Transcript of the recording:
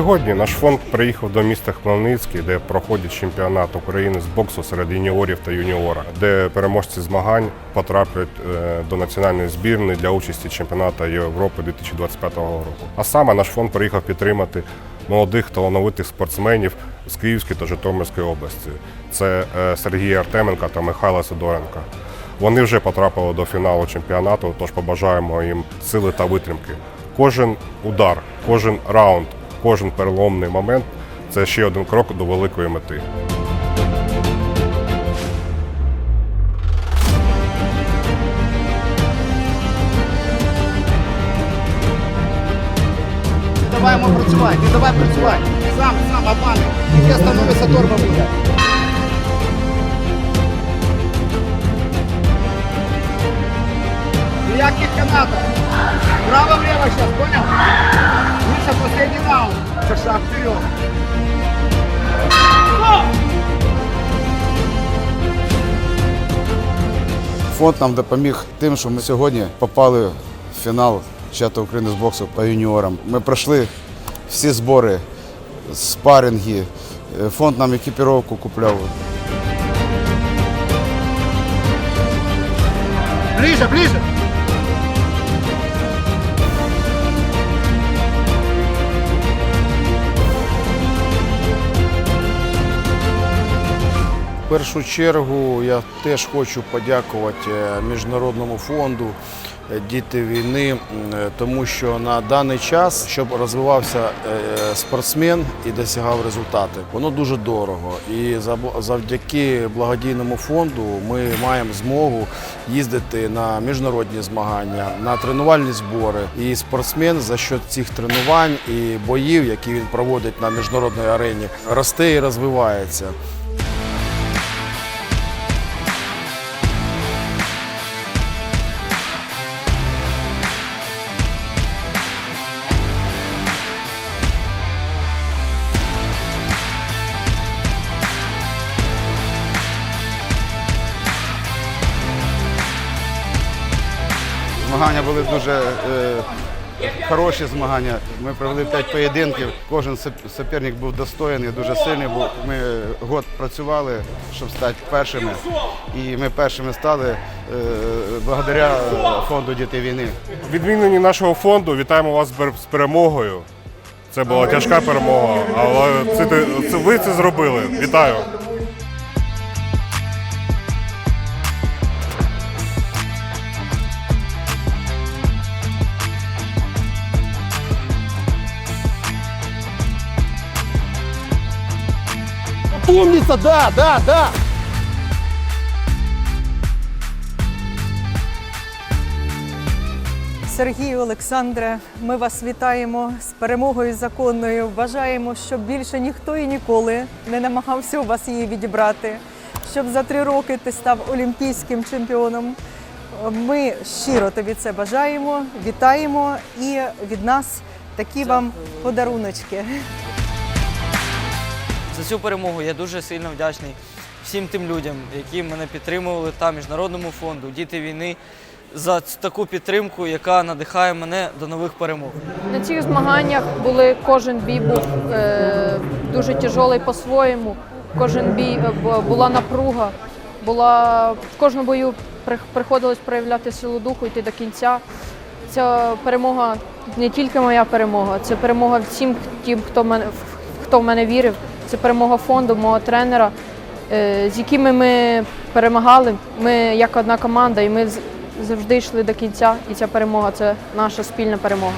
Сьогодні наш фонд приїхав до міста Хмельницький, де проходить чемпіонат України з боксу серед юніорів та юніора, де переможці змагань потраплять е, до національної збірної для участі чемпіонату Європи 2025 року. А саме наш фонд приїхав підтримати молодих талановитих спортсменів з Київської та Житомирської області. Це е, Сергій Артеменко та Михайло Сидоренко. Вони вже потрапили до фіналу чемпіонату, тож побажаємо їм сили та витримки. Кожен удар, кожен раунд, кожен переломний момент це ще один крок до великої мети. Давай йому працювати, давай працювати. Сам, сам, обмануй. Тільки становиться торба Фонд нам допоміг тим, що ми сьогодні попали в фінал чату України з боксу по юніорам. Ми пройшли всі збори, спаринги. Е, Фонд нам екіпіровку купляв. Ближе, ближе. Першу чергу я теж хочу подякувати е, Міжнародному фонду е, Діти війни, е, тому що на даний час, щоб розвивався спортсмен і досягав результати, воно дуже дорого. І завдяки благодійному фонду ми маємо змогу їздити на міжнародні змагання, на тренувальні збори. І спортсмен за счет цих тренувань і боїв, які він проводить на міжнародній арені, росте і розвивається. Змагання були дуже е, хороші змагання. Ми провели п'ять поєдинків. Кожен суперник був достойний, дуже сильний був. Ми год працювали, щоб стати першими. І ми першими стали е, благодаря фонду Діти війни. Від імені нашого фонду вітаємо вас з перемогою. Це була тяжка перемога, але це, це ви це зробили. Вітаю! Умница, да, да, да. Сергію Олександре, ми вас вітаємо з перемогою законною. Бажаємо, щоб більше ніхто і ніколи не намагався у вас її відібрати. Щоб за три роки ти став олімпійським чемпіоном. Ми щиро тобі це бажаємо, вітаємо і від нас такі вам подаруночки. За цю перемогу я дуже сильно вдячний всім тим людям, які мене підтримували та Міжнародному фонду, діти війни за таку підтримку, яка надихає мене до нових перемог. На цих змаганнях були кожен бій був е, дуже тяжелий по-своєму. Кожен бій е, була напруга, була в кожному бою приходилось проявляти силу духу, йти до кінця. Ця перемога не тільки моя перемога, це перемога всім тим, хто мене хто в мене вірив. Це перемога фонду, мого тренера, е, з якими ми перемагали. Ми як одна команда, і ми завжди йшли до кінця. І ця перемога це наша спільна перемога.